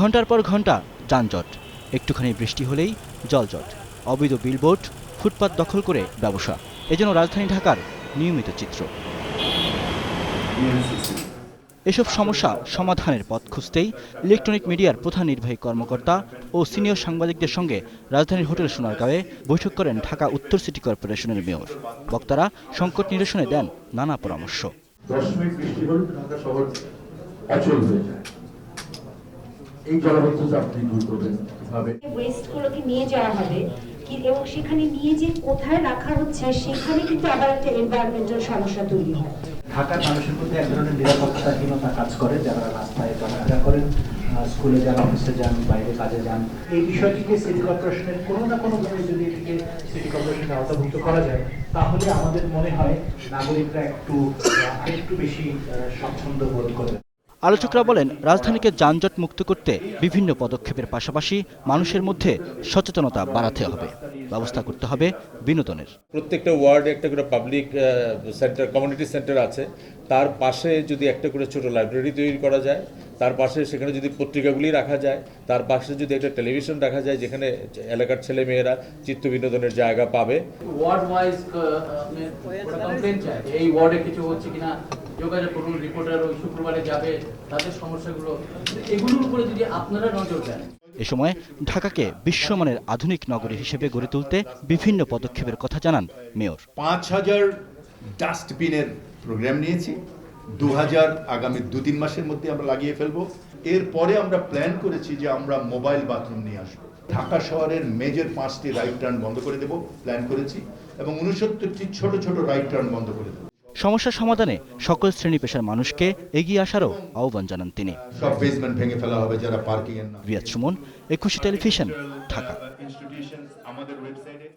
ঘণ্টার পর ঘণ্টা যানজট। একটুখানি বৃষ্টি হলেই জলজট। অবৈধ বিলবোর্ড ফুটপাত দখল করে ব্যবসা। এজন্য রাজধানী ঢাকার নিয়মিত চিত্র। এসব সমস্যা সমাধানের পথ খুঁজতেই ইলেকট্রনিক মিডিয়ার প্রধান নির্বাহী কর্মকর্তা ও সিনিয়র সাংবাদিকদের সঙ্গে রাজধানীর হোটেল সোনারগাঁওয়ে বৈঠক করেন ঢাকা উত্তর সিটি কর্পোরেশনের মেয়র বক্তারা সংকট নিরসনে দেন নানা পরামর্শ। দশ মিনিট বৃষ্টি হলে ঢাকা শহর অচল হয়ে যায়। এই জলাবদ্ধতা আপনি দূর করবেন কীভাবে? ওয়েস্টগুলোকে নিয়ে যাওয়া হবে এবং সেখানে নিয়ে যে কোথায় রাখা হচ্ছে সেখানে কিন্তু আবার একটা এনভায়রনমেন্টাল সমস্যা তৈরি হয়। ঢাকার মানুষের মধ্যে এক ধরনের নিরাপত্তাহীনতা কাজ করে যারা রাস্তায় চলাফেরা করেন স্কুলে যান অফিসে যান বাইরে কাজে যান। এই বিষয়টিকে সিটি কর্পোরেশনের কোনো না কোনো ভাবে যদি এটিকে সিটি কর্পোরেশনের আওতাভুক্ত করা যায় তাহলে আমাদের মনে হয় নাগরিকরা একটু আরেকটু বেশি আহ, স্বাচ্ছন্দ্য বোধ করবে আলোচকরা বলেন রাজধানীকে যানজট মুক্ত করতে বিভিন্ন পদক্ষেপের পাশাপাশি মানুষের মধ্যে সচেতনতা বাড়াতে হবে। ব্যবস্থা করতে হবে বিনোদনের। প্রত্যেকটা ওয়ার্ডে একটা করে পাবলিক সেন্টার কমিউনিটি সেন্টার আছে। তার পাশে যদি একটা করে ছোট লাইব্রেরি তৈরি করা যায় তার পাশে সেখানে যদি পত্রিকাগুলি রাখা যায় তার পাশে যদি একটা টেলিভিশন রাখা যায় যেখানে এলাকার ছেলে মেয়েরা চিত্ত বিনোদনের জায়গা পাবে। ওয়ার্ড ওয়াইজ এই ওয়ার্ডে কিছু হচ্ছে কিনা? যোগাযোগ করুন রিপোর্টার ওই শুক্রবারে যাবে তাদের সমস্যাগুলো। এগুলোর উপরে যদি আপনারা নজর দেন। এ সময় ঢাকাকে বিশ্বমানের আধুনিক নগরী হিসেবে গড়ে তুলতে বিভিন্ন পদক্ষেপের কথা জানান মেয়র। পাঁচ হাজার ডাস্টবিনের প্রোগ্রাম নিয়েছি। দু হাজার আগামী দু তিন মাসের মধ্যে আমরা লাগিয়ে ফেলব। এরপরে আমরা প্ল্যান করেছি যে আমরা মোবাইল বাথরুম নিয়ে আসব। ঢাকা শহরের মেজর পাঁচটি রাইট টার্ন বন্ধ করে দেব প্ল্যান করেছি। এবং উনসত্তরটি ছোট ছোট রাইট টার্ন বন্ধ করে দেবো। সমস্যা সমাধানে সকল শ্রেণি পেশার মানুষকে এগিয়ে আসারও আহ্বান জানান তিনি। ভেঙে ফেলা হবে যারা পার্কিং রিয়াজ সুমন একুশে টেলিভিশন ঢাকা।